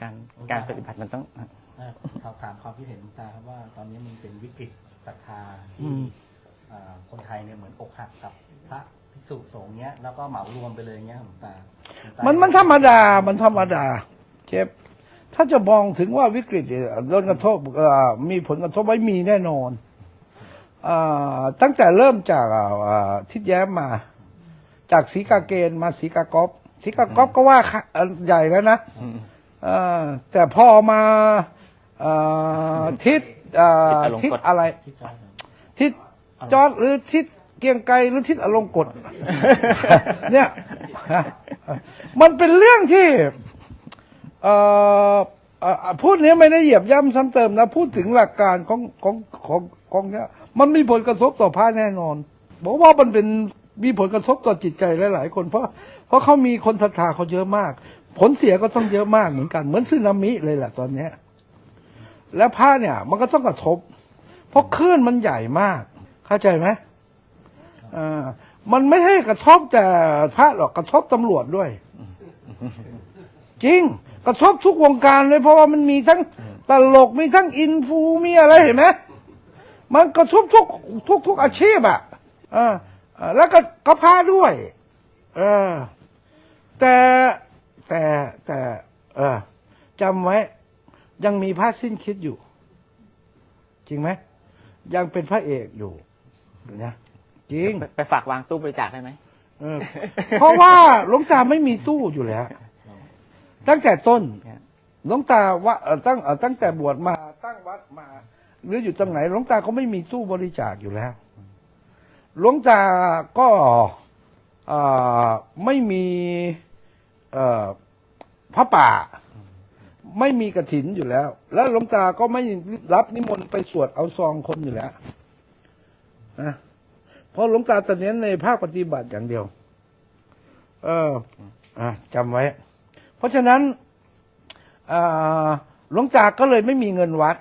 การการปฏิบัติมันต้องอ่าสอบถามความคิดเห็นหลวงตาครับว่าตอนนี้มันเป็นวิกฤตศรัทธาอืที่มอ่าคนไทยเนี่ยเหมือนอกหักกับพระภิกษุสงฆ์เนี้ยแล้วก็เหมารวมไปเลยเงี้ยหลวงตาหลวงตามันมันธรรมดา มันธรรมดา เจ็บ ถ้าจะมองถึงว่าวิกฤตเนี่ยโดนกระทบเอ่อมีผลกระทบไว้มีแน่นอนอ่าตั้งแต่เริ่มจากอ่าอ่าทิศแย้มมา จากสีกาเกณฑ์มาสีกากอบสีกากอบก็ว่าค่ะเอ่อใหญ่แล้วนะอ่า แต่พอมาอ่าทิศอ่าทิทิศศอลงกฎอะไรที่จอร์จครับทิศจอดหรือทิศเกรียงไกรหรือทิศอลงกฎเนี่ยมันเป็นเรื่องที่เอ่อเอ่อพูดเนี้ยไม่ได้เหยียบย่ำซ้ำเติมนะ พูดถึงหลักการของของของของเนี้ยมันมีผลกระทบต่อพระแน่นอนบอกว่ามันเป็นมีผลกระทบต่อจิตใจหลาย ๆ คนเพราะเพราะเขามีคนศรัทธาเขาเยอะมาก ผลเสียก็ต้องเยอะมากเหมือนกัน เหมือนสึนามิเลยแหละตอนเนี้ย แล้วพระเนี่ย มันก็ต้องกระทบ เพราะคลื่นมันใหญ่มาก เข้าใจไหมอ่ามันไม่ใช่กระทบแต่พระหรอกกระทบตำรวจด้วย จริง กระทบทุกวงการเลยเพราะว่ามันมีทั้งตลกมีทั้งอินฟูมีอะไรเห็นไหมมันกระทบทุกทุกทุกอาชีพอะออเออแล้วก็กระพาด้วย เออแต่ แต่แต่ เออจำไว้ ยังมีพระสิ้นคิดอยู่ จริงไหมยังเป็นพระเอกอยู่นะจริงไปไปฝากวางตู้บริจาคได้ไหมเออ เพราะว่าหลวงตาไม่มีตู้อยู่แล้ว ตั้งแต่ต้นหลวงตาว่าเอ่อตั้งเอ่อตั้งแต่บวชมาตั้งวัดมา หรืออยู่ตรงไหนหลวงตาก็ไม่มีตู้บริจาคอยู่แล้วหลวงตาก็เอ่อไม่มี เอ่อพระป่า ไม่มีกระถินอยู่แล้ว แล้วหลวงตาก็ไม่รับนิมนต์ไปสวดเอาซองคนอยู่แล้วนะเพราะหลวงตาจะเน้นในภาคปฏิบัติอย่างเดียว เอออะจำไว้ เพราะฉะนั้นหลวงตาก็เลยไม่มีเงินวัด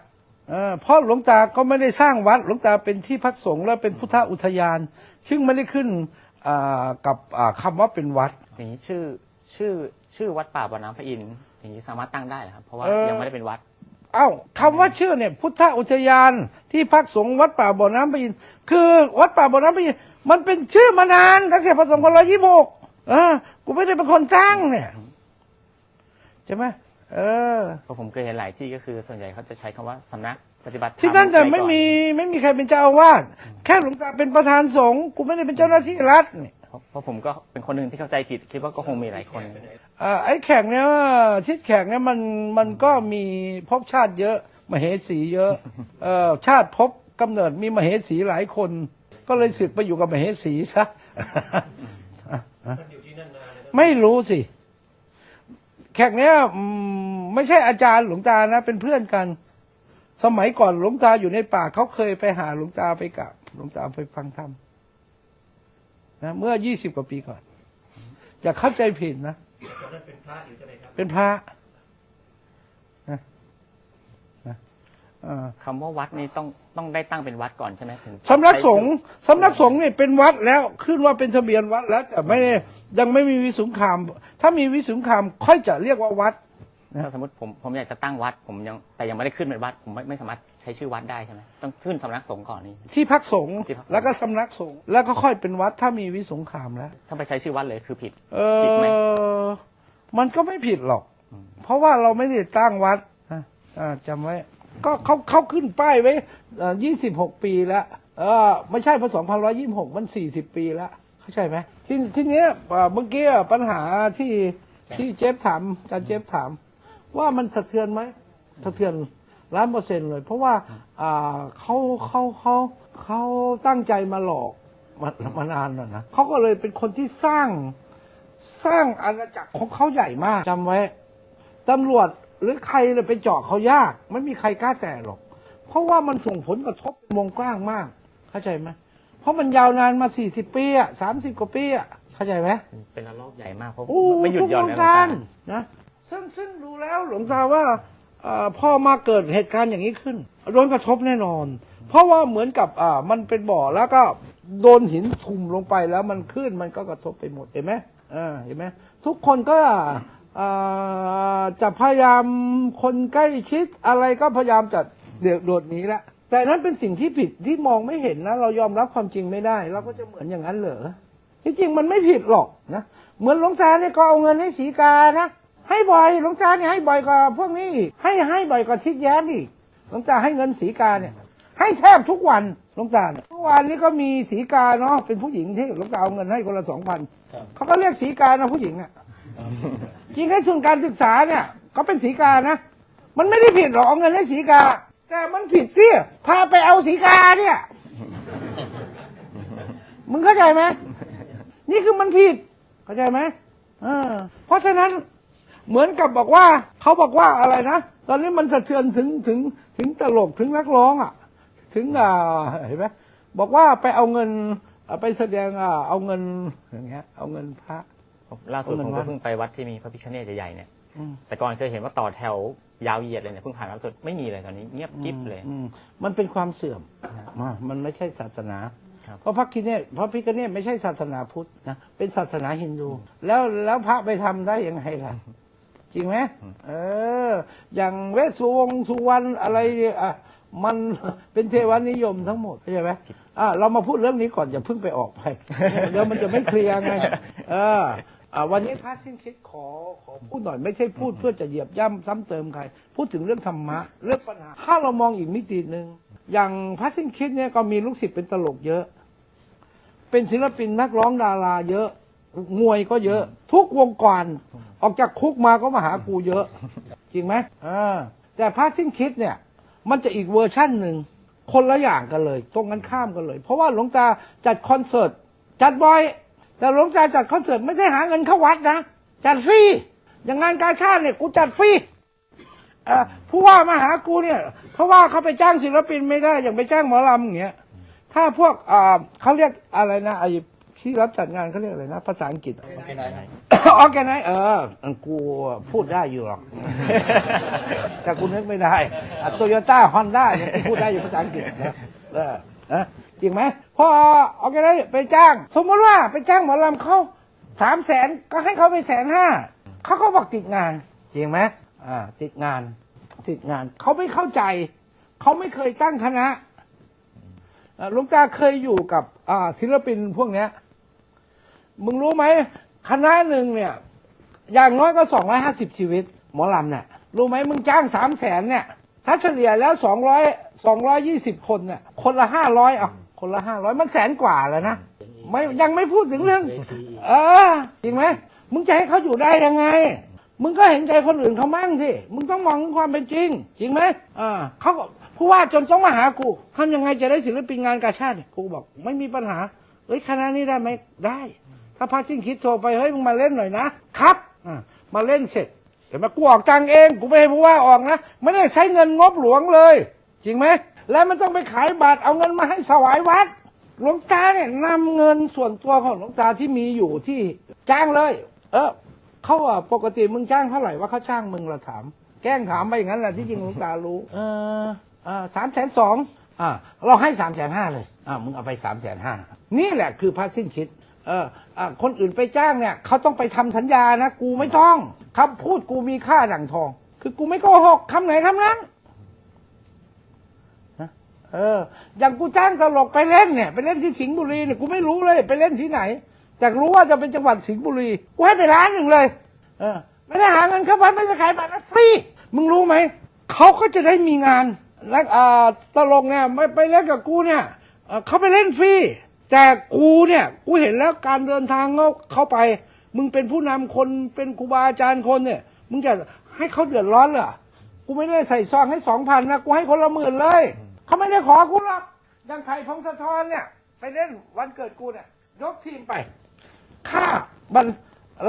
เพราะหลวงตาก็ไม่ได้สร้างวัด หลวงตาเป็นที่พักสงฆ์และเป็นพุทธอุทยาน ซึ่งไม่ได้ขึ้นกับอ่าคำว่าเป็นวัดอย่างนี้ชื่อ ชื่อชื่อวัดป่าบ่อน้ำพระอินทร์อย่างนี้สามารถตั้งได้เหรอครับ เพราะว่าเอ่อ ยังไม่ได้เป็นวัด เอ้าคำว่าชื่อเนี่ย พุทธอุทยานที่พักสงฆ์วัดป่าบ่อน้ำพระอินทร์คือวัดป่าบ่อน้ำพระอินทร์มันเป็นชื่อมานานตั้งแต่พศสองพันร้อยยี่สิบหกเออกูไม่ได้เป็นคนจ้างเนี่ย ใช่ไหมเออ เพราะผมเคยเห็นหลายที่ก็คือส่วนใหญ่เขาจะใช้คำว่าสำนักปฏิบัติธรรมที่นั่นแต่ว้ก่อไม่มีไม่มีใครเป็นเจ้าอาวาสแค่หลวงตาเป็นประธานสงฆ์กูไม่ได้เป็นเจ้าหน้าที่รัฐนี่ เพราะเพราะผมก็เป็นคนหนึ่งที่เข้าใจผิด คิดว่าก็คงมีหลายคน เอ่อไอ้แขกเนี่ยทิศแขกเนี่ยมันมันก็มีภพชาติเยอะ มเหสีเยอะเอ่อชาติภพกำเนิดมีมเหสีหลายคน ก็เลยสึกไปอยู่กับมเหสีซะไม่รู้สิ แขกเนี้ยอืมไม่ใช่อาจารย์หลวงตานะ เป็นเพื่อนกัน สมัยก่อนหลวงตาอยู่ในป่าเขาเคยไปหาหลวงตาไปกราบหลวงตาไปฟังธรรม นะเมื่อยี่สิบกว่าปีก่อนอย่าเข้าใจผิดนะเป็นพระเป็นพระนะนะอ่าคำว่าวัดนี่ต้องต้องได้ตั้งเป็นวัดก่อนใช่ไหมถึงสำนักสงฆ์สำนักสงฆ์นี่เป็นวัดแล้วขึ้นว่าเป็นทะเบียนวัดแล้ว แต่ไม่ได้ยังไม่มีวิสุงคาม ถ้ามีวิสุงคามค่อยจะเรียกว่าวัดถ้าสมมติผมผมอยากจะตั้งวัด ผมยังแต่ยังไม่ได้ขึ้นเป็นวัด ผมไม่ไม่สามารถ ใช้ชื่อวัดได้ใช่ไหมต้องขึ้นสำนักสงฆ์ก่อนนี่ ที่พักสงฆ์ที่พักสงฆ์ แล้วก็สำนักสงฆ์แล้วก็ค่อยเป็นวัดถ้ามีวิสงคามแล้วถ้าไปใช้ชื่อวัดเลยคือผิด เอผิดไหม อมันก็ไม่ผิดหรอก เพราะว่าเราไม่ได้ตั้งวัดนะอ่าจำไว้ ก็เขาเขาขึ้นป้ายไว้ยี่สิบหกปีแล้วเออไม่ใช่พศสองพันร้อยยี่สิบหกมันสี่สิบปีแล้วเข้าใจไหมที่ที่เนี้ยอ่าเมื่อกี้ปัญหาที่ที่เจฟถามอาจารย์เจฟถาม ว่ามันสะเทือนไหมสะเทือน ล้านเปอร์เซ็นต์เลย เพราะว่าอ่าเขาเขาเขาเขาตั้งใจมาหลอกมามานานแล้วนะเขาก็เลยเป็นคนที่สร้างสร้างอาณาจักรของเขาใหญ่มากจำไว้ตำรวจหรือใครเลยไปเจาะเขายากไม่มีใครกล้าแตะหรอก เพราะว่ามันส่งผลกระทบเป็นวงกว้างมาก เข้าใจไหมเพราะมันยาวนานมาสี่สิบปีอะสามสิบกว่าปีอะเข้าใจไหม เป็นระลอกใหญ่มากเพราะโอ้ไม่หยุดหย่อนทุนะกหลวงวงการตานะซึ่งซึ่งดูแล้วหลวงตาว่าเอ่อ พ่อมาเกิดเหตุการณ์อย่างนี้ขึ้นโดนกระทบแน่นอน เพราะว่าเหมือนกับอ่ามันเป็นบ่อแล้วก็โดนหินทุ่มลงไปแล้วมันขึ้นมันก็กระทบไปหมดเห็นไหมอ่าเห็นไหมทุกคนก็อ่อจะพยายามคนใกล้ชิดอะไรก็พยายามจะเดือดโดดหนีละแต่นั้นเป็นสิ่งที่ผิดที่มองไม่เห็นนะ เรายอมรับความจริงไม่ได้ เราก็จะเหมือนอย่างนั้นเหรอที่จริงมันไม่ผิดหรอกนะ เหมือนหลวงตาเนี่ยก็เอาเงินให้สีกานะ ให้บ่อยหลวงตาเนี่ยให้บ่อยกว่าพวกนี้อีกให้ให้บ่อยกว่าทิศแย้มอีกหลวงตาให้เงินสีกาเนี่ย ให้แทบทุกวันหลวงตาเนี่ยเมื่อวานนี้ก็มีสีกาเนาะเป็นผู้หญิงที่หลวงตาเอาเงินให้คนละสองพันครับเขาก็เรียกสีกานะผู้หญิงอะจริงให้ทุนการศึกษาเนี่ยเขาเป็นสีกานะมันไม่ได้ผิดหรอกเอาเงินให้สีกา แต่มันผิดที่พาไปเอาสีกาเนี่ยมึงเข้าใจไหมนี่คือมันผิดเข้าใจไหมเออเพราะฉะนั้น เหมือนกับบอกว่าเขาบอกว่าอะไรนะ ตอนนี้มันสะเทือนถึงถึงถึงตลกถึงนักร้องอะ ถึงอ่าเห็นไหมบอกว่าไปเอาเงินอ่าไปแสดงอ่าเอาเงินอย่างเงี้ย เอาเงินพระ ล่าสุดเอาผมเงินก็วัดเพิ่งไปวัดที่มีพระพิฆเนศใหญ่ๆเนี่ยอืมแต่ก่อนเคยเห็นว่าต่อแถวยาวเหยียดเลยเนี่ยเพิ่งผ่านมาล่าสุดไม่มีเลยตอนนี้เงียบกิ๊บเลยอืมมันเป็นความเสื่อมมามันไม่ใช่ศาสนาครับเพราะพระคิเนศพระพิคเนศไม่ใช่ศาสนาพุทธนะเป็นศาสนาฮินดู แล้วแล้วพระไปทำได้ยังไงล่ะ จริงไหมเออ อย่างเวสสุวงศ์สุวรรณอะไรเนี่ยอะมันเป็นเทวานิยมทั้งหมดเข้าใจไหมอะเรามาพูดเรื่องนี้ก่อนอย่าเพิ่งไปออกไปเดี๋ยวมันจะไม่เคลียร์ไงเอออะวันนี้พระสิ้นคิดขอขอพูดหน่อยไม่ใช่พูดเพื่อจะเหยียบย่ำซ้ำเติมใคร พูดถึงเรื่องธรรมะ เรื่องปัญหา ถ้าเรามองอีกมิติหนึ่งอย่างพระสิ้นคิดเนี่ยก็มีลูกศิษย์เป็นตลกเยอะ เป็นศิลปินนักร้องดาราเยอะมวยก็เยอะ ทุกวงการ ออกจากคุกมาก็มาหากูเยอะ จริงไหมอ่าแต่พระสิ้นคิดเนี่ย มันจะอีกเวอร์ชั่นหนึ่งคนละอย่างกันเลย ตรงกันข้ามกันเลย เพราะว่าหลวงตาจัดคอนเสิร์ตจัดบ่อย แต่หลวงตาจัดคอนเสิร์ตไม่ได้หาเงินเข้าวัดนะ จัดฟรีอย่างงานกาชาติเนี่ยกูจัดฟรีเอ่อผู้ว่ามาหากูเนี่ย เพราะว่าเขาไปจ้างศิลปินไม่ได้ อย่างไปจ้างหมอลำอย่างเงี้ยถ้าพวกอ่าเขาเรียกอะไรนะไอ้ ที่รับจัดงานเขาเรียกอะไรนะ ภาษาอังกฤษ โอเคไหนออแกไนเออกูพูดได้อยู่หรอก แต่กูนึกไม่ได้โตโยต้าฮอนด้าเนี่ยกูพูดได้อยู่ภาษาอังกฤษนะเออนะจริงไหมพอออแกไนไปจ้าง สมมติว่าไปจ้างหมอลำเขาสามแสนก็ให้เขาไปแสนห้าเขาก็บอกติดงาน จริงไหมอ่าติดงาน ติดงานเขาไม่เข้าใจ เขาไม่เคยตั้งคณะเอ่อหลุงตาเคยอยู่กับอ่าศิลปินพวกเนี้ย มึงรู้ไหมคณะหนึ่งเนี่ย อย่างน้อยก็สองร้อยห้าสิบชีวิต หมอลำเนี่ยรู้ไหมมึงจ้างสามแสนเนี่ยถ้าเฉลี่ยแล้วสองร้อยสองร้อยยี่สิบคนเนี่ยคนละห้าร้อยอะคนละห้าร้อยมันแสนกว่าแล้วนะไม่ยังไม่พูดถึงเรื่อง เออจริงไหมมึงจะให้เขาอยู่ได้ยังไง มึงก็เห็นใจคนอื่นเขามั่งสิมึงต้องมองความเป็นจริง จริงไหมอ่าเขาผู้ว่าจนต้องมาหากูทำยังไงจะได้ศิลปินงานกาชาติกูบอก ไม่มีปัญหาเอ้ยคณะนี้ได้ไหมได้ ถ้าพระสิ้นคิดโทรไปเฮ้ยมึงมาเล่นหน่อยนะครับอ่ามาเล่นเสร็จเดี๋ยวมากูออกตังค์เองกูไม่ให้ผู้ว่าออกนะไม่ได้ใช้เงินงบหลวงเลย จริงไหมแล้วมันต้องไปขายบัตรเอาเงินมาให้สวายวัดหลวงตาเนี่ยนำเงินส่วนตัวของหลวงตาที่มีอยู่ที่จ้างเลย เออเขาว่าปกติมึงจ้างเท่าไหร่ว่าเขาจ้างมึงละถาม แกล้งถามไปอย่างนั้นแหละที่จริงหลวงตารู้ เอออ่าสามแสนสองอ่าเราให้สามแสนห้าเลยอ่ามึงเอาไปสามแสนห้านี่แหละคือพระสิ้นคิด เอออ่าคนอื่นไปจ้างเนี่ยเขาต้องไปทำสัญญานะ กูไม่ต้องคำพูดกูมีค่าดั่งทอง คือกูไม่โกหกคำไหนคำนั้นเออ อย่างกูจ้างตลกไปเล่นเนี่ย ไปเล่นที่สิงห์บุรีเนี่ยกูไม่รู้เลย ไปเล่นที่ไหนแต่รู้ว่าจะเป็นจังหวัดสิงห์บุรีกูให้ไปล้านหนึ่งเลย เออ ไม่ได้หาเงินเข้าวัดไม่ได้ขายบัตรนะฟรีมึงรู้ไหมเขาก็จะได้มีงาน แล้วอ่าตลกเนี่ยไม่ไปเล่นกับกูเนี่ยเอ่อเขาไปเล่นฟรี แต่กูเนี่ย กูเห็นแล้วการเดินทางเขาเขาไป มึงเป็นผู้นำคนเป็นครูบาอาจารย์คนเนี่ย มึงจะให้เขาเดือดร้อนเหรอกูไม่ได้ใส่ซองให้สองพันนะกูให้คนละหมื่นเลยเขาไม่ได้ขอกูหรอกยังไทยพงศธรเนี่ย ไปเล่นวันเกิดกูเนี่ย ยกทีมไป ค่ามัน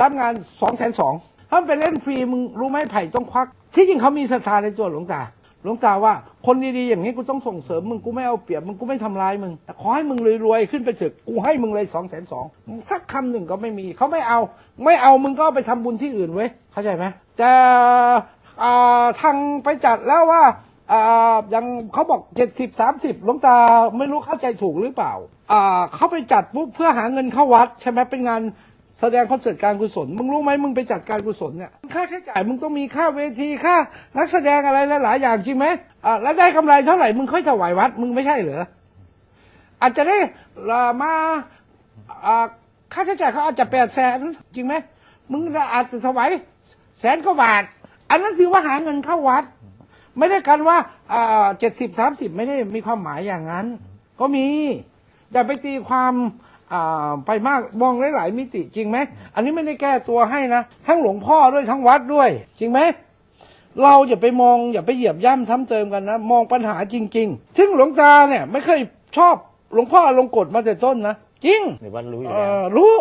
รับงานสองแสนสองถ้ามันไปเล่นฟรีมึงรู้ไหมไผ่ต้องควัก ที่จริงเขามีศรัทธาในตัวหลวงตา หลวงตาว่าคนดีๆอย่างนี้กูต้องส่งเสริมมึงกูไม่เอาเปรียบมึงกูไม่ทำร้ายมึงแต่ขอให้มึงรวยๆขึ้นไปเถอะกูให้มึงเลยสองแสนสองสักคำหนึ่งก็ไม่มีเขาไม่เอา ไม่เอามึงก็ไปทำบุญที่อื่นเว้ยเข้าใจไหมแต่าทางไปจัดแล้วว่าอย่างเขาบอกเจ็ดสิบสามสิบหลวงตาไม่รู้เข้าใจถูกหรือเปล่าอ่าเขาไปจัดปุ๊บเพื่อหาเงินเข้าวัดใช่ไหมเป็นงาน แสดงคอนเสิร์ตการกุศล มึงรู้ไหมมึงไปจัดการกุศลเนี่ยค่าใช้จ่ายมึงต้องมีค่าเวทีค่านักแสดงอะไรหลายๆอย่างจริงไหมอ่าแล้วได้กำไรเท่าไหร่มึงค่อยถวายวัด มึงไม่ใช่เหรออาจจะได้อ่ามาอ่าค่าใช้จ่ายเขาอาจจะแปดแสนจริงไหมมึงอาจจะถวายแสนกว่าบาท อันนั้นถือว่าหาเงินเข้าวัด ไม่ได้กันว่าเจ็ดสิบสามสิบไม่ได้มีความหมายอย่างนั้น ก็มีอย่าไปตีความ ไปมากมองหลายๆมิติจริงไหมอันนี้ไม่ได้แก้ตัวให้นะทั้งหลวงพ่อด้วยทั้งวัดด้วย จริงไหมเราอย่าไปมองอย่าไปเหยียบย่ำซ้ำเติมกันนะ มองปัญหาจริง ๆ ซึ่งหลวงตาเนี่ยไม่เคยชอบหลวงพ่อลงกฎมาแต่ต้นนะจริงหรือว่ารู้อยู่เอ่แล้วอรู้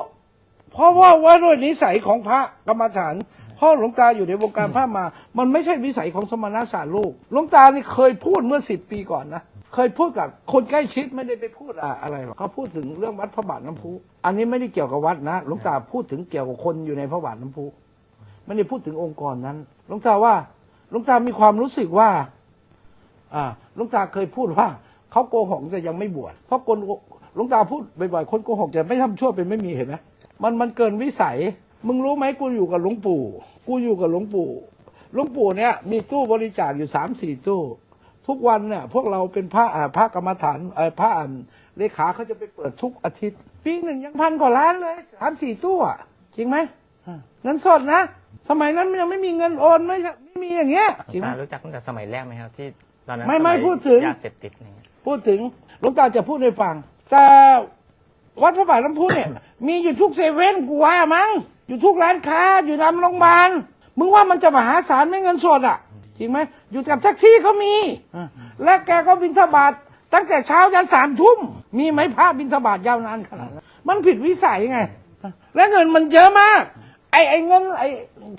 เพราะว่าว่าด้วยนิสัยของพระกรรมฐานพ่อหลวงตาอยู่ในวงการพระมา มันไม่ใช่วิสัยของสมณศาสตร์ลูกหลวงตานี่เคยพูดเมื่อสิบปีก่อนนะ เคยพูดกับคนใกล้ชิดไม่ได้ไปพูดอะอะไรหรอกเขาพูดถึงเรื่องวัดพระบาทน้ำพุอันนี้ไม่ได้เกี่ยวกับวัดนะหลวงตาพูดถึงเกี่ยวกับคนอยู่ในพระบาทน้ำพุไม่ได้พูดถึงองค์กรนั้นหลวงตาว่าหลวงตามีความรู้สึกว่า อ่าหลวงตาเคยพูดว่าเขาโกหกแต่ยังไม่บวชเพราะคนหลวงตาพูดบ่อยๆคนโกหกจะไม่ทำชั่วเป็นไม่มีเห็นไหมมันมันเกินวิสัย มึงรู้ไหมกูอยู่กับหลวงปู่ กูอยู่กับหลวงปู่หลวงปู่เนี่ยมีตู้บริจาคอยู่สามสี่ตู้ ทุกวันเนี่ยพวกเราเป็นพระอ่าพระกรรมฐานเอ่อพระอ่านเลขาเขาจะไปเปิดทุกอาทิตย์ ปีหนึ่งยังพันกว่าล้านเลยสามสี่ตู้อะจริงไหมอ่าเงินสดนะ สมัยนั้นมันยังไม่มีเงินโอนไม่ใช่ไม่มีอย่างเงี้ยจริงไหมตารู้จักตั้งแต่สมัยแรกไหมครับที่ตอนนั้นไม่ไม่สยพูดถึง ยาเสพติดอะไรเงี้ยพูดถึงหลวงตาจะพูดให้ฟัง แต่วัดพระบาทน้ำพุเนี่ย มีอยู่ทุกเซเว่นกูว่ามั้งอยู่ทุกร้านค้าอยู่ตามโรงพยาบาลมึงว่ามันจะมหาศาลไหม่เงินสดอะ จริงไหมอยู่กับแท็กซี่เขามี และแกก็บินทบาทตั้งแต่เช้ายันสามทุ่ม มีไหมพระบินทบาทยาวนานขนาดนั้นมันผิดวิสัยไง และเงินมันเยอะมาก ไอ้ไอ้เงินไอ้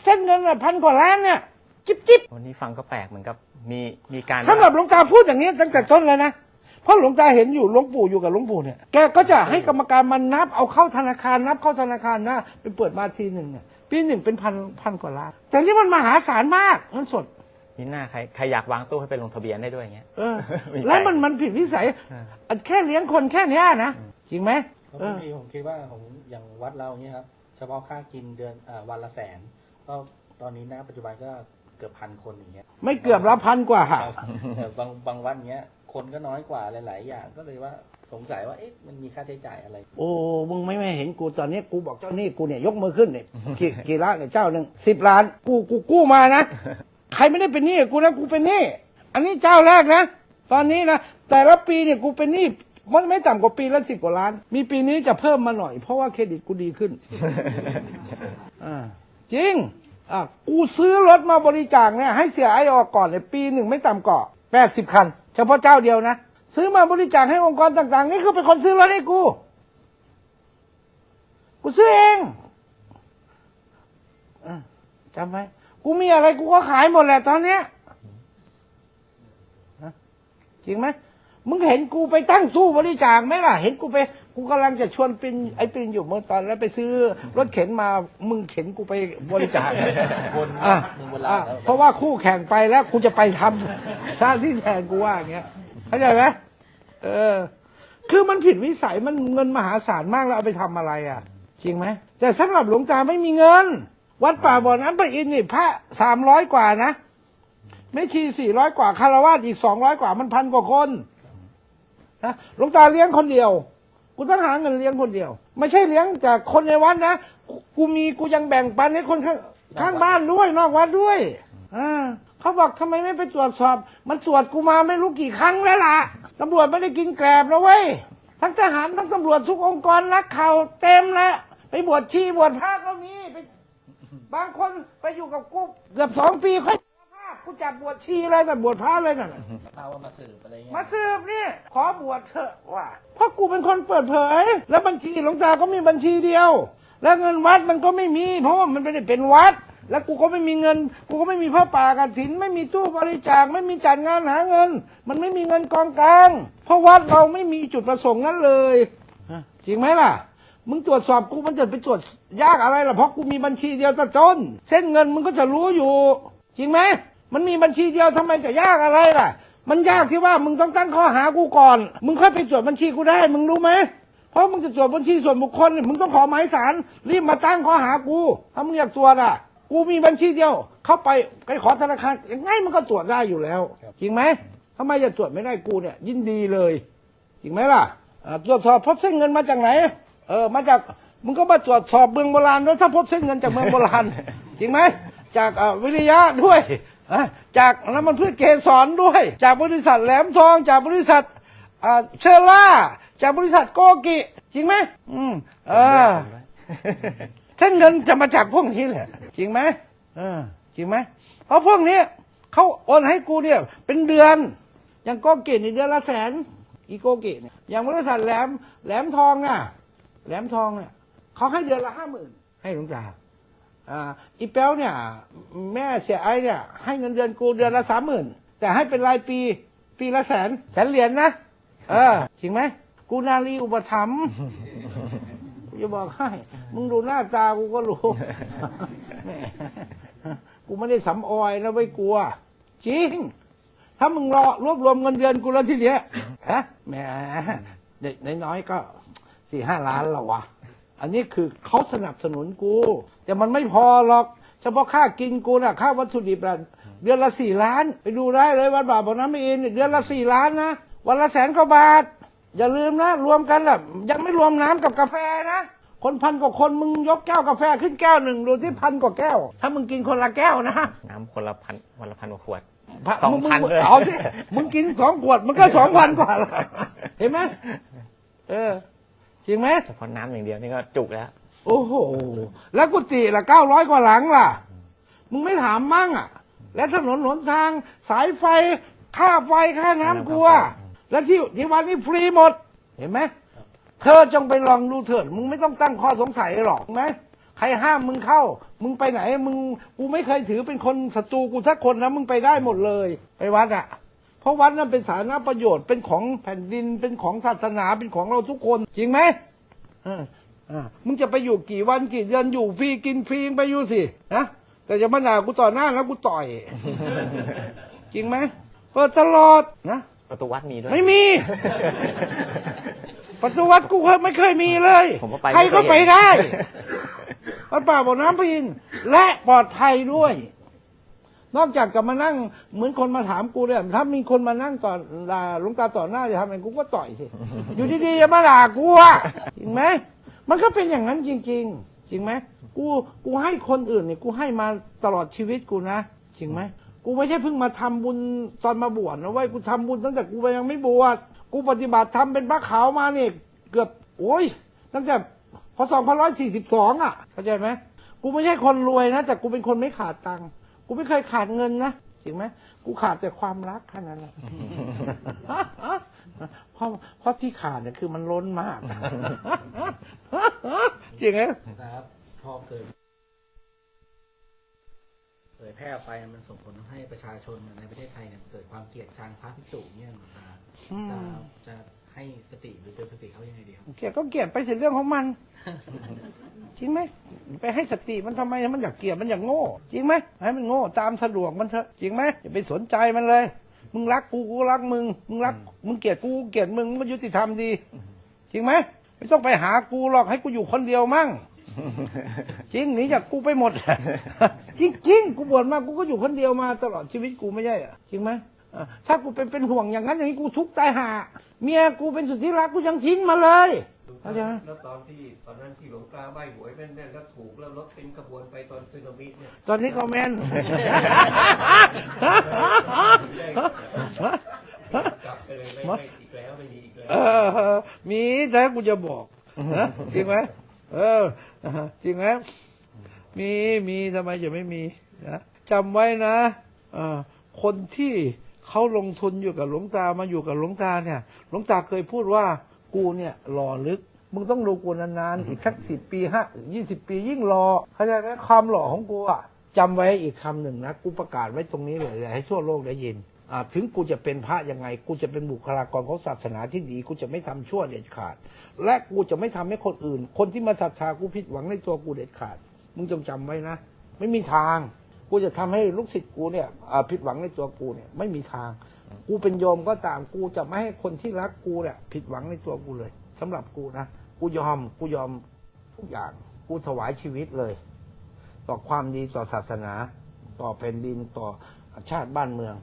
เส้นเงินอะพันกว่าล้านเนี่ยจิบจิบวันนี้ฟังก็แปลกเหมือนกับมีมีการสำหรับหลวงตาพูดอย่างนี้ตั้งแต่ต้นเลยนะเพราะหลวงตาเห็นอยู่หลวงปู่อยู่กับหลวงปู่เนี่ยแกก็จะให้กรรมการมันนับเอาเข้าธนาคารนับเข้าธนาคารนะไปเปิดมาทีหนึ่งเนี่ยปีหนึ่งเป็นพันพันกว่าล้านแต่นี่มันมหาศาลมากเงินสด มีหน้าใครใครอยากวางตู้ให้ไปลงทะเบียนได้ด้วยอย่างเงี้ยเออ มีแล้วมันแปลกมันผิดวิสัยอันแค่เลี้ยงคนแค่เนี้ยนะจริงไหมเพราะเออบางทีผมคิดว่าของอย่างวัดเราเนี้ยครับเฉพาะค่ากินเดือนอาวันละแสน ก็ตอนนี้ณปัจจุบันก็เกือบพันคนอย่างเงี้ยไม่เกือบละพันกว่าครับแต่บางบางวัดเนี้ยคนก็น้อยกว่าหลาย ๆ อย่างก็เลยว่าสงสัยว่าเอ๊ะมันมีค่าใช้จ่ายอะไร โอ้ มึงไม่ไม่เห็นกูตอนนี้กูบอกเจ้าหนี้กูเนี่ยยกมือขึ้นเนี่ยกี่กี่ล้านเนี่ยเจ้าหนึ่งสิบล้าน กูกูกู้มานะ ใครไม่ได้เป็นหนี้กับกูนะกูเป็นหนี้อันนี้เจ้าแรกนะ ตอนนี้นะแต่ละปีเนี่ยกูเป็นหนี้มันไม่ต่ำกว่าปีละสิบกว่าล้าน มีปีนี้จะเพิ่มมาหน่อย เพราะว่าเครดิตกูดีขึ้นอ่าจริงอะกูซื้อรถมาบริจาคเนี่ยให้เสียไอ้ออกก่อนเนี่ยปีหนึ่งไม่ต่ำกว่าแปดสิบคัน เฉพาะเจ้าเดียวนะ ซื้อมาบริจาคให้องค์กรต่าง ๆ นี่คือเป็นคนซื้อรถให้กู กูซื้อเองอะจำไว้ กูมีอะไรกูก็ขายหมดแหละตอนเนี้ยนะจริงไหมมึงเห็นกูไปตั้งตู้บริจาคไหมล่ะ เห็นกูไป กูกำลังจะชวนปินไอ้ปินอยู่เมื่อตอนแล้วไปซื้อรถเข็นมา มึงเข็นกูไปบริจาควนอะมึงเวลาอะแล้วเพราะว่าคู่แข่งไปแล้วกูจะไปทำสร้างที่แทนกูว่าอย่างเงี้ยเข้าใจไหมเออ คือมันผิดวิสัยมันเงินมหาศาลมากแล้วเอาไปทำอะไรอะ จริงไหมแต่สำหรับหลวงตาไม่มีเงิน วัดป่าบ่อน้ำพระอินนี่พระสามร้อยกว่านะไม่ชีสี่ร้อยกว่าคารวาสอีกสองร้อยกว่ามันพันกว่าคนนะหลวงตาเลี้ยงคนเดียว กูต้องหาเงินเลี้ยงคนเดียว ไม่ใช่เลี้ยงจากคนในวัดนะกูมีกูยังแบ่งปันให้คนข้างข้างบ้านด้วยนอกวัดด้วยอ่าเขาบอกทำไมไม่ไปตรวจสอบ มันตรวจกูมาไม่รู้กี่ครั้งแล้วล่ะตำรวจไม่ได้กินแกลบนะเว้ยทั้งทหารทั้งตำรวจทุกองค์กรนักข่าวเต็มแล้วไปบวชชีบวชพระก็มีไป บางคนไปอยู่กับกูเกือบสองปีค่อยสารภาพกูจับบวชชีเลยน่ะบวชพระเลยน่ะ พาว่ามาสืบอะไรเงี้ยมาสืบนี่ขอบวชเถอะว่าเพราะกูเป็นคนเปิดเผย แล้วบัญชีหลวงตาก็มีบัญชีเดียว แล้วเงินวัดมันก็ไม่มี เพราะว่ามันไม่ได้เป็นวัด แล้วกูก็ไม่มีเงิน กูก็ไม่มีพระป่ากฐิน ไม่มีตู้บริจาคไม่มีจัดงานหาเงิน มันไม่มีเงินกองกลางเพราะวัดเราไม่มีจุดประสงค์นั้นเลยฮะจริงไหมล่ะ มึงตรวจสอบกูมันจะไปตรวจยากอะไรล่ะเพราะกูมีบัญชีเดียวแต่ต้นเส้นเงินมึงก็จะรู้อยู่ จริงไหมมันมีบัญชีเดียวทำไมจะยากอะไรล่ะ มันยากที่ว่ามึงต้องตั้งข้อหากูก่อน มึงค่อยไปตรวจบัญชีกูได้ มึงรู้ไหมเพราะมึงจะตรวจบัญชีส่วนบุคคลมึงต้องขอหมายสารรีบมาตั้งข้อหากูถ้ามึงอยากตรวจอะ กูมีบัญชีเดียว เข้าไปไปขอธนาคารยังไงมันก็ตรวจได้อยู่แล้ว จริงไหมทำไมจะตรวจไม่ได้กูเนี่ย ยินดีเลย จริงไหมล่ะตรวจสอบพบเส้นเงินมาจากไหน เออมาจากมึงก็มาตรวจสอบเมืองโบราณด้วยถ้าพบเส้นเงินจากเมืองโบราณ จริงไหมจากอ่าวิริยะด้วยอะจากน้ำมันพืชเกสรด้วย จากบริษัทแหลมทอง จากบริษัทอ่าเชอร่า จากบริษัทโกกิ จริงไหมอืมเออ เส้นเงินจะมาจากพวกนี้แหละจริงไหมเออจริงไหมเพราะพวกนี้เขาโอนให้กูเนี่ย เป็นเดือน อย่างโกกินี่เดือนละแสน อีโกกิเนี่ยอย่างบริษัทแหลมแหลมทองอะ แหลมทองเนี่ยเขาให้เดือนละห้าหมื่นให้หลวงตาอ่าอีแป้วเนี่ย แม่เสียไอเนี่ย ให้เงินเดือนกูเดือนละสามหมื่นแต่ให้เป็นรายปี ปีละแสนแสนเหรียญนะเออจริงไหมกูนาลีอุปถัมภ์กูจะบอกให้ มึงดูหน้าตากูก็รู้แหมกูไม่ได้สำออยนะไม่กลัว จริง ถ้ามึงรอรวบรวมเงินเดือนกูแล้วทีเนี้ยฮะแหมเด็กน้อยๆก็ สี่ห้าล้านแล้ววะ อันนี้คือเขาสนับสนุนกู แต่มันไม่พอหรอก เฉพาะค่ากินกูน่ะค่าวัตถุดิบน่ะเดือนละสี่ล้าน ไปดูได้เลยวัดบาปบอกน้ำไม่อินเดือนละสี่ล้านนะวันละแสนกว่าบาท อย่าลืมนะรวมกันล่ะ ยังไม่รวมน้ำกับกาแฟนะคนพันกว่าคนมึงยกแก้วกาแฟขึ้นแก้วหนึ่งดูที่พันกว่าแก้ว ถ้ามึงกินคนละแก้วนะน้ำคนละพันวันละพันกว่าขวดพระสองมึพันมึเลยเอาสิมึงกินสองขวดมันก็สองพันกว่าละเห็นไหมเออ จริงไหมเฉพาะน้ำอย่างเดียวนี่ก็จุกแล้ว โอ้โห แล้วกุฏิละเก้าร้อยกว่าหลังล่ะ มึงไม่ถามมั่งอะ และถนนหนทาง สายไฟ ค่าไฟ ค่าน้ำกลัว และที่ที่วันนี้ฟรีหมด เห็นไหม เธอจงไปลองดูเถิด มึงไม่ต้องตั้งข้อสงสัยหรอกเห็นไหมใครห้ามมึงเข้า มึงไปไหน มึง กูไม่เคยถือเป็นคนศัตรูกูสักคนนะ มึงไปได้หมดเลย ไปวัดอะ เพราะวัดนั้นเป็นสาธารณประโยชน์เป็นของแผ่นดินเป็นของศาสนาเป็นของเราทุกคน จริงไหมเอออ่ามึงจะไปอยู่กี่วันกี่เดือนอยู่ฟรีกินฟรีไปอยู่สินะแต่จะมาด่ากูต่อหน้าแล้วกูต่อย จริงไหมเปิดตลอดนะประตูวัดมีด้วย ไม่มีปัจจุบันกูเคยไม่เคยมีเลย ผมก็ไปใครก็ไม่เคยเห็นไปได้วัดป่าบ่อน้ำพินและปลอดภัยด้วย นอกจากจะมานั่งเหมือนคนมาถามกูเนี่ยถ้ามีคนมานั่งต่อด่าหลุงตาต่อหน้าจะทำไงกูก็ต่อยสิ อยู่ดีๆจะมาด่ากูอะจริงไหมมันก็เป็นอย่างนั้นจริง ๆ จริงไหมกูกูให้คนอื่นเนี่ยกูให้มาตลอดชีวิตกูนะจริงไหมกูไม่ใช่เพิ่งมาทำบุญตอนมาบวชนะเว้ยกูทำบุญตั้งแต่กูยังไม่บวชกูปฏิบัติทำเป็นพระขาวมาเนี่ยเกือบโอ้ยตั้งแต่พศ2542อะเข้าใจไหมกูไม่ใช่คนรวยนะแต่กูเป็นคนไม่ขาดตังค์ กูไม่เคยขาดเงินนะจริงไหมกูขาดแต่ความรักแค่นั้นแหละเพราะเพราะที่ขาดเนี่ยคือมันล้นมากจริงไหมนะครับพอเกิดเผยแพร่ออกไปมันส่งผลทำให้ประชาชนในประเทศไทยเนี่ยเกิดความเกลียดชังพระภิกษุเนี่ยหลวงตาจะจะ ให้สติหรือเตือนสติเขายังไงดีครับ เกลียดก็เกลียดไปสิเรื่องของมัน จริงไหมไปให้สติมันทำไมมันอยากเกลียดมันอยากโง่ จริงไหมให้มันโง่ตามสะดวกมันเถอะจริงไหมอย่าไปสนใจมันเลย มึงรักกูกูรักมึง มึงรักมึงเกลียดกูกูเกลียดมึงมันยุติธรรมดี จริงไหมไม่ต้องไปหากูหรอกให้กูอยู่คนเดียวมั่ง จริงหนีจากกูไปหมด จริงจริงๆกูบวชมากูก็อยู่คนเดียวมาตลอดชีวิตกูไม่ใช่เหรอจริงไหม ถ้ากูเป็นเป็นห่วงอย่างนั้นอย่างนี้กูทุกข์ใจหา เมียกูเป็นสุดที่รักกูยังทิ้งมาเลยเข้าใจไหมแล้วตอนที่ตอนนั้นที่หลวงตาใบหวยแม่นๆแล้วถูกแล้วรถเป็นขบวนไปตอนสึนามิเนี่ยตอนนี้ก็แม่นกลับไปเลยไม่ไม่อีกแล้วไม่มีอีกแล้วเออมีแต่กูจะบอกนะจริงไหมเออจริงไหมมีมีทำไมจะไม่มีนะจำไว้นะเออคนที่ เขาลงทุนอยู่กับหลวงตามาอยู่กับหลวงตาเนี่ย หลวงตาเคยพูดว่ากูเนี่ยหล่อลึก มึงต้องดูกูนานๆอีกสักสิบปีห้ายี่สิบปียิ่งรอเข้าใจไหมความหล่อของกูอะจำไว้อีกคำหนึ่งนะกูประกาศไว้ตรงนี้เลยให้ทั่วโลกได้ยินถึงกูจะเป็นพระยังไง กูจะเป็นบุคลากรของศาสนาที่ดี กูจะไม่ทำชั่วเด็ดขาด และกูจะไม่ทำให้คนอื่น คนที่มาศรัทธากูผิดหวังในตัวกูเด็ดขาด มึงจงจำไว้นะ ไม่มีทาง กูจะทำให้ลูกศิษย์กูเนี่ยผิดหวังในตัวกูเนี่ยไม่มีทาง กูเป็นโยมก็ตามกูจะไม่ให้คนที่รักกูเนี่ยผิดหวังในตัวกูเลยสำหรับกูนะกูยอมกูยอมทุกอย่างกูถวายชีวิตเลย ต่อความดีต่อศาสนา ต่อแผ่นดินต่อชาติบ้านเมือง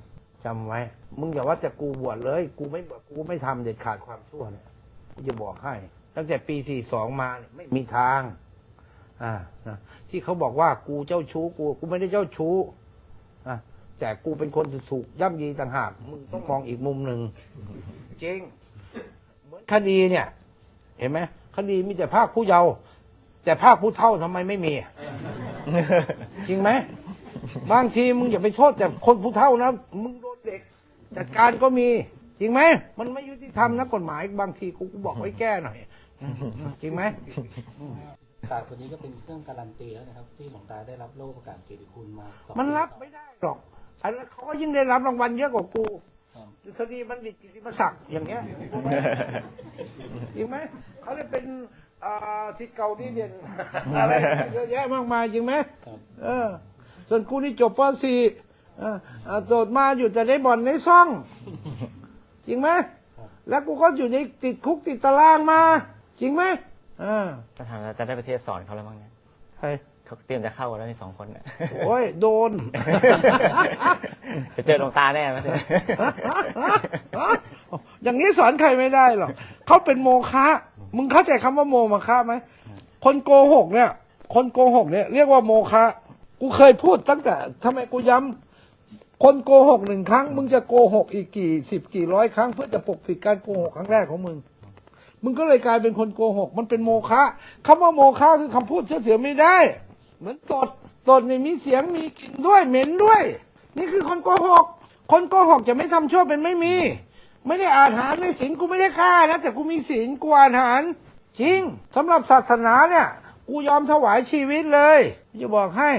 จำไว้ มึงอย่าว่าแต่กูบวชเลย กูไม่บวชกูไม่ทำเด็ดขาดความชั่วเนี่ยกูจะบอกให้ ตั้งแต่ปี 42 มาเนี่ยไม่มีทาง อ่าที่เขาบอกว่ากูเจ้าชู้กูกูไม่ได้เจ้าชู้อะแต่กูเป็นคนถูกย่ำยีต่างหากมึงต้องมองอีกมุมหนึ่งจริงเหมือนคดีเนี่ย เห็นไหมคดีมีแต่ภาคผู้เยาว์แต่ภาคผู้เท่าทำไมไม่มี จริงไหมบางทีมึงอย่าไปโทษแต่คนผู้เท่านะมึงโดนเด็กจัดการก็มี จริงไหมมันไม่ยุติธรรมนะกฎหมาย บางทีกูก็บอกไว้แก้หน่อย จริงไหม ตาตัวนี้ก็เป็นเครื่องการันตีแล้วนะครับ ที่หลวงตาได้รับโล่ประกาศเกียรติคุณมาสองมันรับปีไม่ได้หรอกอันนั้นเขาก็ยิ่งได้รับรางวัลเยอะกว่ากูครับดุษฎีบัณฑิตกิติมศักดิ์อย่างเงี้ยจริงไหมเขาได้เป็นอ่าสิทธิ์เก่าดีเด่น อะไรเยอะแยะมากมายจริงไหมครับเออ ส่วนกูนี่จบป .4 เอออ่าโดดมาอยู่แต่ในบ่อนในซ่อง จริงไหมแล้วกูก็อยู่ในติดคุกติดตารางมา จริงไหม อ่าจะทำแล้วจะได้ประเทศสอนเขาแล้วมั้งเนี่ยใครเขาเตรียมจะเข้ากันแล้วนี่สองคนเนี่ย โอ้ยโดนจะเจอหลวงตาแน่ไหมอย่างนี้สอนใครไม่ได้หรอกเขาเป็นโมฆะมึงเข้าใจคำว่าโมมาฆะไหมคนโกหกเนี่ย คนโกหกเนี่ยเรียกว่าโมฆะกูเคยพูดตั้งแต่ทำไมกูย้ำคนโกหกหนึ่งครั้ง มึงจะโกหกอีกกี่สิบกี่ร้อยครั้ง เพื่อจะปกปิดการโกหกครั้งแรกของมึง มึงก็เลยกลายเป็นคนโกหก มันเป็นโมฆะคำว่าโมฆะคือคำพูดเสียๆไม่ได้ เหมือนตดตดเนี่ยมีเสียงมีกลิ่นด้วยเหม็นด้วย นี่คือคนโกหก คนโกหกจะไม่ทำชั่วเป็นไม่มี ไม่ได้อาหารในศีลกูไม่ได้ฆ่านะแต่กูมีศีลกูอาหารจริงสำหรับศาสนาเนี่ยกูยอมถวายชีวิตเลยจะบอกให้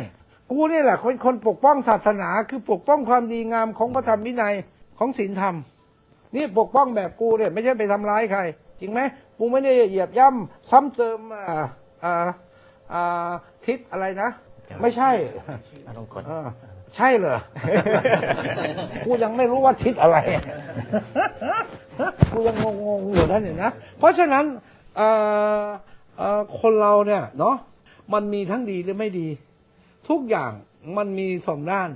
กูนี่แหละเป็นคนปกป้องศาสนาคือปกป้องความดีงามของพระธรรมวินัยของศีลธรรม นี่ปกป้องแบบกูเนี่ยไม่ใช่ไปทำร้ายใคร จริงไหมกูไม่ได้เหยียบย่ำซ้ำเติมอ่าอ่าอ่าทิศอะไรนะ ไม่ใช่เอาลงกด เออใช่เหรอ กูยังไม่รู้ว่าทิศอะไร กูยังงงๆอยู่นั่นเนี่ยนะ เพราะฉะนั้นเอ่อเอ่อคนเราเนี่ยเนาะ มันมีทั้งดีและไม่ดี ทุกอย่างมันมีสองด้าน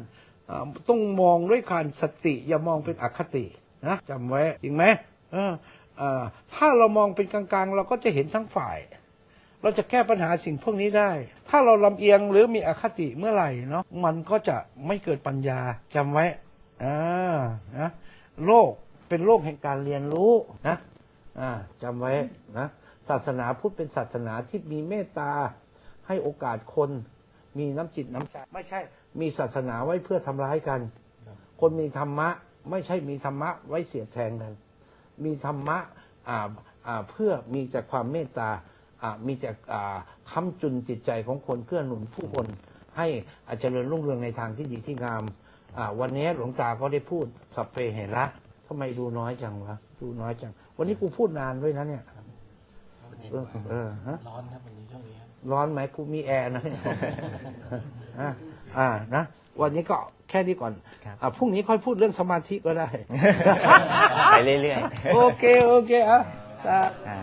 อ่าต้องมองด้วยการสติ อย่ามองเป็นอคตินะจำไว้จริงไหมเออเอ่อ ถ้าเรามองเป็นกลางๆ เราก็จะเห็นทั้งฝ่าย เราจะแก้ปัญหาสิ่งพวกนี้ได้ ถ้าเราลำเอียงหรือมีอคติเมื่อไหร่เนาะมันก็จะไม่เกิดปัญญาจำไว้อ่านะโลกเป็นโลกแห่งการเรียนรู้นะอ่าจำไว้นะศาสนาพุทธเป็นศาสนาที่มีเมตตาให้โอกาสคน มีน้ำจิตน้ำใจไม่ใช่ มีศาสนาไว้เพื่อทำร้ายกัน คนมีธรรมะ ไม่ใช่มีธรรมะไว้เสียดแทงกัน มีธรรมะอ่าอ่าเพื่อมีแต่ความเมตตาอ่ามีแต่อ่าค้ำจุนจิตใจของคนเกื้อหนุนผู้คนให้อาเจริญรุ่งเรืองในทางที่ดีที่งามอ่าวันนี้หลวงตาก็ได้พูดสัพเพเหระทำไมดูน้อยจังวะดูน้อยจัง วันนี้กูพูดนานด้วยนะเนี่ยประเด็นเออเออฮะร้อนครับวันนี้ช่วงนี้ครับร้อนไหมกูมีแอร์นะเนี่ยอ่าอ่านะ วันนี้ก็ แค่นี้ก่อนครับ อ่าพรุ่งนี้ค่อยพูดเรื่องสมาธิก็ได้ ไปเรื่อยโอเค โอเคอะตาๆอ่า